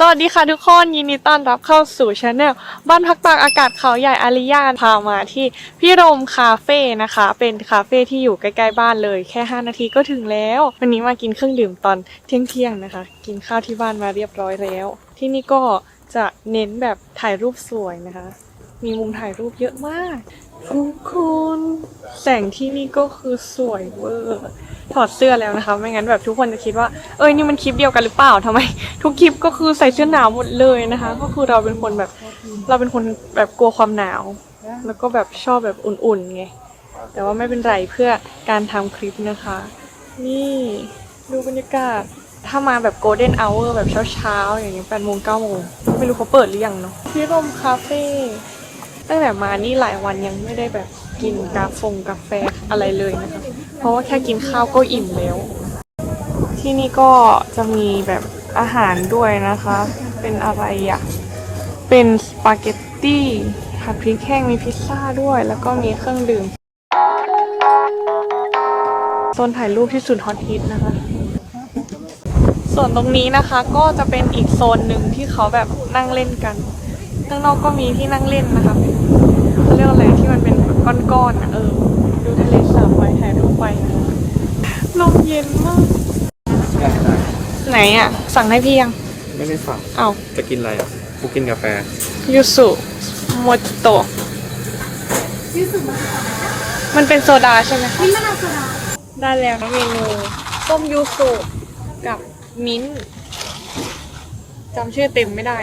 สวัสดีค่ะทุกคนยินดีต้อนรับเข้าสู่ช anel บ้านพักตากอากาศเขาใหญ่อาริยาพามาที่พี่รมคาเฟ่นะคะ เป็นคาเฟ่ที่อยู่ใกล้ๆบ้านเลยแค่ 5 นาทีก็ถึงแล้ว วันนี้มากินเครื่องดื่มตอนเที่ยงๆนะคะ กินข้าวที่บ้านมาเรียบร้อยแล้ว ที่นี่ก็จะเน้นแบบถ่ายรูปสวยนะคะ มีมุมถ่ายรูปเยอะมากทุกคนแสงที่นี่ก็คือสวยเวอร์ ถอดเสื้อแล้วนะคะ ไม่งั้นแบบทุกคนจะคิดว่าเอ้ยนี่มันคลิปเดียวกันหรือเปล่าทำไม ทุกคลิปก็คือใส่เสื้อหนาวหมดเลยนะคะ ก็คือเราเป็นคนแบบ เราเป็นคนแบบกลัวความหนาว แล้วก็แบบชอบแบบอุ่นๆไงแต่ว่าไม่เป็นไรเพื่อการทำคลิปนะคะ นี่ดูบรรยากาศถ้ามาแบบโกลเด้นเอาเวอร์แบบเช้าๆอย่างเงี้ยแปดโมงเก้าโมงไม่รู้เขาเปิดหรือยังเนาะพี่รมคาเฟ่ตั้งแต่มานี่หลายวันยังไม่ได้แบบกินกาฟงกาแฟอะไรเลยนะคะ เพราะว่าแค่กินข้าวก็อิ่มแล้ว ที่นี่ก็จะมีแบบอาหารด้วยนะคะ เป็นอะไรอะเป็นสปาเกตตี้ผัดพริกแห้งมีพิซซ่าด้วย แล้วก็มีเครื่องดื่มโซนถ่ายรูปที่สุดฮอตฮิตนะคะ ส่วนตรงนี้นะคะก็จะเป็นอีกโซนหนึ่งที่เขาแบบนั่งเล่นกันข้างนอกก็มีที่นั่งเล่นนะคะเขาเรียกว่าอะไรที่มันเป็นก้อนๆอะเออ ดูทะเลสาบไป ถ่ายรูปไปนะคะลมเย็นมาก ไหนอะ สั่งให้พี่ยัง ไม่ได้สั่งเอาจะกินอะไรอะกูกินกาแฟ ยูสุโมจิโตะมันเป็นโซดาใช่ไหมคะได้แล้วเมนูต้มยูสุกับมิ้นท์จำชื่อเต็มไม่ได้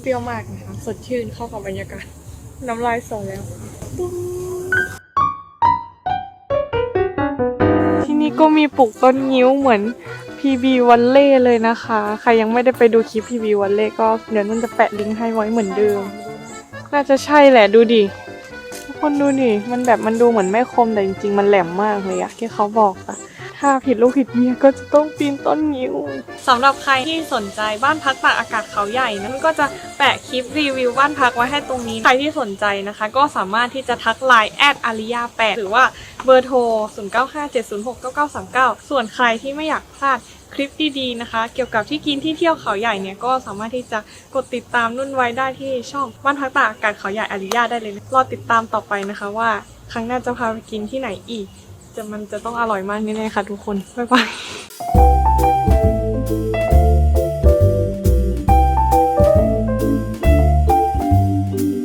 เปรี้ยวมากนะคะ สดชื่นเข้ากับบรรยากาศ น้ำลายสอแล้วที่นี่ ก็มีปลูกต้นงิ้วเหมือนพีบีวันเล่เลยนะคะ ใครยังไม่ได้ไปดูคลิปพีบีวันเล่ก็เดี๋ยวนุ่นจะแปะลิงก์ให้ไว้เหมือนเดิม น่าจะใช่แหละดูดิทุกคนดูดิมันแบบมันดูเหมือนไม่คมแต่จริงๆ มันแหลมมากเลยอะที่เขาบอกอะ ถ้าผิดลูกผิดเมียก็จะต้องปีนต้นงิ้วสำหรับใครที่สนใจบ้านพักตากอากาศเขาใหญ่นั้นก็จะแปะคลิปรีวิวบ้านพักไว้ให้ตรงนี้ ใครที่สนใจนะคะ ก็สามารถที่จะทักไลน์แอดอาริยา8หรือว่าเบอร์โทร 0957069939 ส่วนใครที่ไม่อยากพลาดคลิปดีๆนะคะ เกี่ยวกับที่กินที่เที่ยวเขาใหญ่เนี่ยก็สามารถที่จะกดติดตามนุ่นไว้ได้ที่ช่องบ้านพักตากอากาศเขาใหญ่อาริยาได้เลยรอติดตามต่อไปนะคะว่า ครั้งหน้าจะพาไปกินที่ไหนอีก จะมันจะต้องอร่อยมากแน่ๆค่ะทุกคน บ๊ายบาย